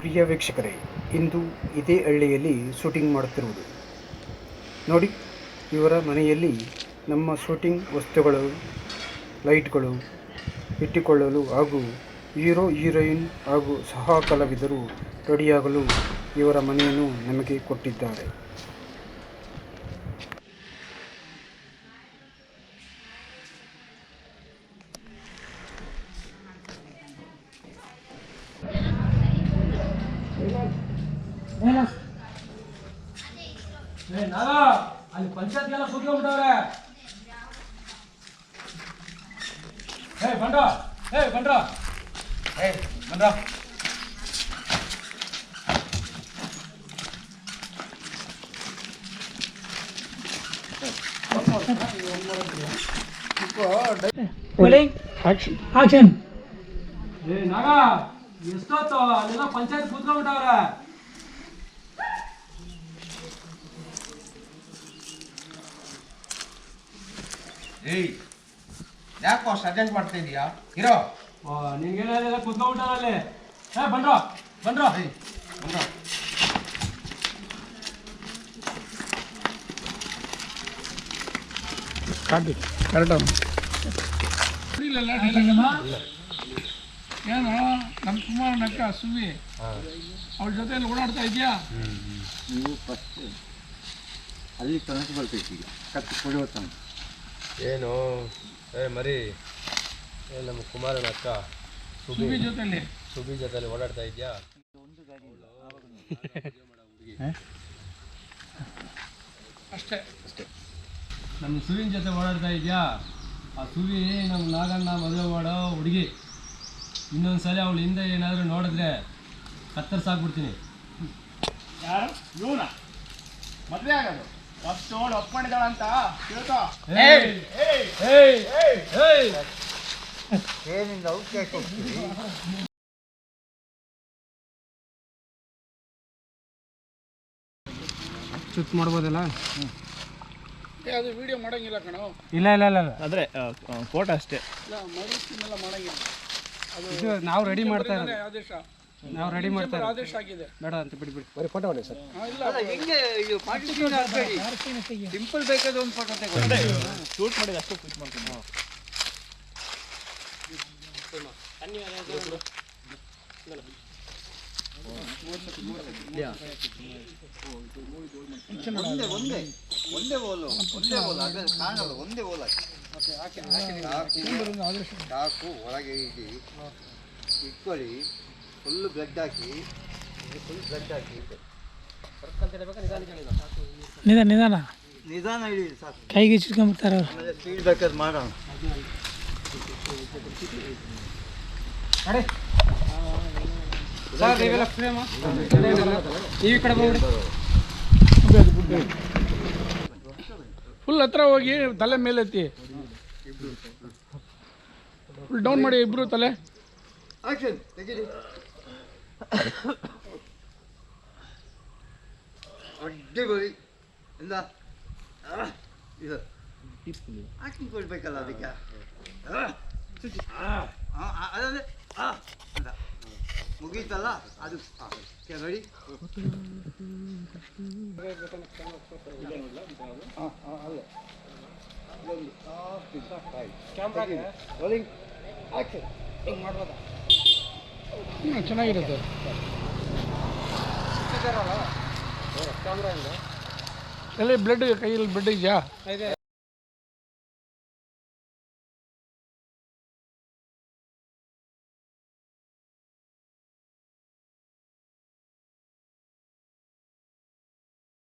ಪ್ರಿಯ ವೀಕ್ಷಕರೇ, ಇಂದು ಇದೇ ಹಳ್ಳಿಯಲ್ಲಿ ಶೂಟಿಂಗ್ ಮಾಡುತ್ತಿರುವುದು. ನೋಡಿ, ಇವರ ಮನೆಯಲ್ಲಿ ನಮ್ಮ ಶೂಟಿಂಗ್ ವಸ್ತುಗಳು ಲೈಟ್ಗಳು ಇಟ್ಟುಕೊಳ್ಳಲು ಹಾಗೂ ಹೀರೋ ಹೀರೋಯಿನ್ ಹಾಗೂ ಸಹ ಕಲಾವಿದರು ರೆಡಿಯಾಗಲು ಇವರ ಮನೆಯನ್ನು ನಮಗೆ ಕೊಟ್ಟಿದ್ದಾರೆ. ಏ ನಾಗ ಅಲ್ಲಿ ಪಂಚಾಯತ್ಗೆಲ್ಲ ಕೂತ್ಕೊಂಡ್ಬಿಟ್ಟವ್ರೆ. ಏ ಬಂಡ್ರ ಏ ಬಂಡ್ರ ಏ ಬಂಡ್ರ ಆಕ್ಷನ್ ಏ ನಾಗ ಎಷ್ಟೊತ್ತು? ಅಲ್ಲೆಲ್ಲ ಪಂಚಾಯತ್ ಕೂತ್ಕೊಂಡ್ಬಿಟ್ಟವ್ರೆ. ಏಯ್ ಯಾಕೋ ಸಜೆಸ್ಟ್ ಮಾಡ್ತಾ ಇದೀಯಾ? ಇರೋ. ನಿನ್ಗೆಲ್ಲ ಕೂತ್ಕೊಂಡ್ಬಿಟ್ಟಾರ ಅಲ್ಲಿ ಏ ಬಂದ್ರೋ ಬಂದ್ರೋ. ಏಯ್ ಬಂದ ಏನು ನಮ್ಮ ಕುಮಾರ ನಕ್ಕ ಸುವಿ ಅವ್ರ ಜೊತೆಯಲ್ಲಿ ಓಡಾಡ್ತಾ ಇದೆಯಾ? ಅಲ್ಲಿ ತನಕ ಬರ್ತೈತಿ ಈಗ. ಕತ್ತು ಕೊಡುವ ತನಕ ಏನು? ಏ ಮರಿ. ಏ ನಮ್ಮ ಕುಮಾರನ ಅಕ್ಕ. ಸುಬಿ. ಜೊತೆಲಿ. ಸುಬಿ ಜೊತೆಲಿ ಓಡಾಡ್ತಾ ಇದೆಯಾ? ಅಷ್ಟೇ. ನಮ್ಮ ಸುವಿನ ಜೊತೆ ಓಡಾಡ್ತಾ ಇದೆಯಾ? ಆ ಸುವಿ ನಮ್ಮ ನಾಗಣ್ಣ ಮದುವೆ ಮಾಡೋ ಹುಡುಗಿ. ಇನ್ನೊಂದು ಸಲ ಅವಳು ಹಿಂದೆ ಏನಾದರೂ ನೋಡಿದ್ರೆ ಕತ್ತರಿಸಾಕ್ಬಿಡ್ತೀನಿ ಯಾರು? ಇವನ? ಮದುವೆ ಆಗೋದು. ಫಸ್ಟ್ ಅವಳು ಒಪ್ಕೊಂಡಿದ್ದಾಳಂತ ತಿಳ್ಕೊ. ಏಯ್ ಏಯ್ ಏಯ್. ಏನಿಂದ ಔಟ್ ಹೋಗ್ತೀವಿ ಶೂಟ್ ಮಾಡ್ಬೋದಲ್ಲ? ಏ, ಅದು ವಿಡಿಯೋ ಮಾಡಂಗಿಲ್ಲ ಕಣೋ. ಇಲ್ಲ ಇಲ್ಲ ಇಲ್ಲ ಆದರೆ ಫೋಟೋ ಅಷ್ಟೇ. ಇಲ್ಲ ಮಾಡಂಗಿಲ್ಲ. ಅದು ಇದು ನಾವು ರೆಡಿ ಮಾಡ್ತಾ ಇರೋದು. ಆದೇಶ. ನಾವು ರೆಡಿ ಮಾಡ್ತಾರೆ ಬರೀ ಆದೇಶ ಆಗಿದೆ. ಬೇಡ ಅಂತ ಬಿಡಿ ಬಿಡಿ ಹಾ, ಇಲ್ಲ. ಹೆಂಗೆ ಇದು ಪಾರ್ಟಿಷನ್ ಹಾಕ್ಬೇಡಿ ಸಿಂಪಲ್ ಬೇಕಾದ ಒಂದು ಫೋಟೋ ಶೂಟ್ ಮಾಡಿದ ಅಷ್ಟು ಶೂಟ್ ಮಾಡ್ಕೊಂಡು ಒಂದೇ ಒಂದೇ ಒಂದೇ ಓಲು ಒಂದೇ ಓಲು ಅದ್ರ ಕಾಣಲ್ಲ ಒಂದೇ ಓಲ್ ಹಾಕಿ. ಸಾಕು ಒಳಗೆ ಇಡಿ. ಇಟ್ಕೊಳ್ಳಿ. ಫುಲ್ ಬ್ಲಡ್ ಹಾಕಿ ಫುಲ್ ಬ್ಲಡ್ ಹಾಕಿ ನಿಧಾನ ನಿಧಾನ. ನಿಧಾನ ಇಡಿ ಸಾಕು. ಕೈಗೆ ಚಿಟ್ಕೊಂಡ್ಬಿಡ್ತಾರೆ ಅವ್ರು. ಆಮೇಲೆ ಸ್ಪೀಡ್ ಬೇಕಾದ್ರೆ ಮಾಡೋಣ. ಸರ್ ನೀವೆಲ್ಲ ಫ್ರೇಮ್ ನೀವು ಈ ಕಡೆ ಬಂದ್ಬಿಡಿ. ಫುಲ್ ಹತ್ರ ಹೋಗಿ ತಲೆ ಮೇಲೆತ್ತಿ ಫುಲ್ ಡೌನ್ ಮಾಡಿ ಇಬ್ರು ತಲೆ. ಆಕ್ಷನ್ ತೆಗೀರಿ. ಅಡ್ಡಿಗೊಳಿ ಇಂದ ಇದು. ಆಕ್ಟಿಂಗ್ ಕೊಡ್ಬೇಕಲ್ಲ ಅದಕ್ಕೆ. ಅದೇ. ಆ, ಆ, ಅದೇ ಆ ಅಂತ ಮುಗೀತಲ್ಲ? ಅದು ರೆಡಿ ಹ್ಮ್, ಚೆನ್ನಾಗಿರುತ್ತೆ. ಎಲ್ಲಿ ಬ್ಲಡ್ ಕೈಯಲ್ಲಿ ಬ್ಲಡ್ ಇದೆಯಾ?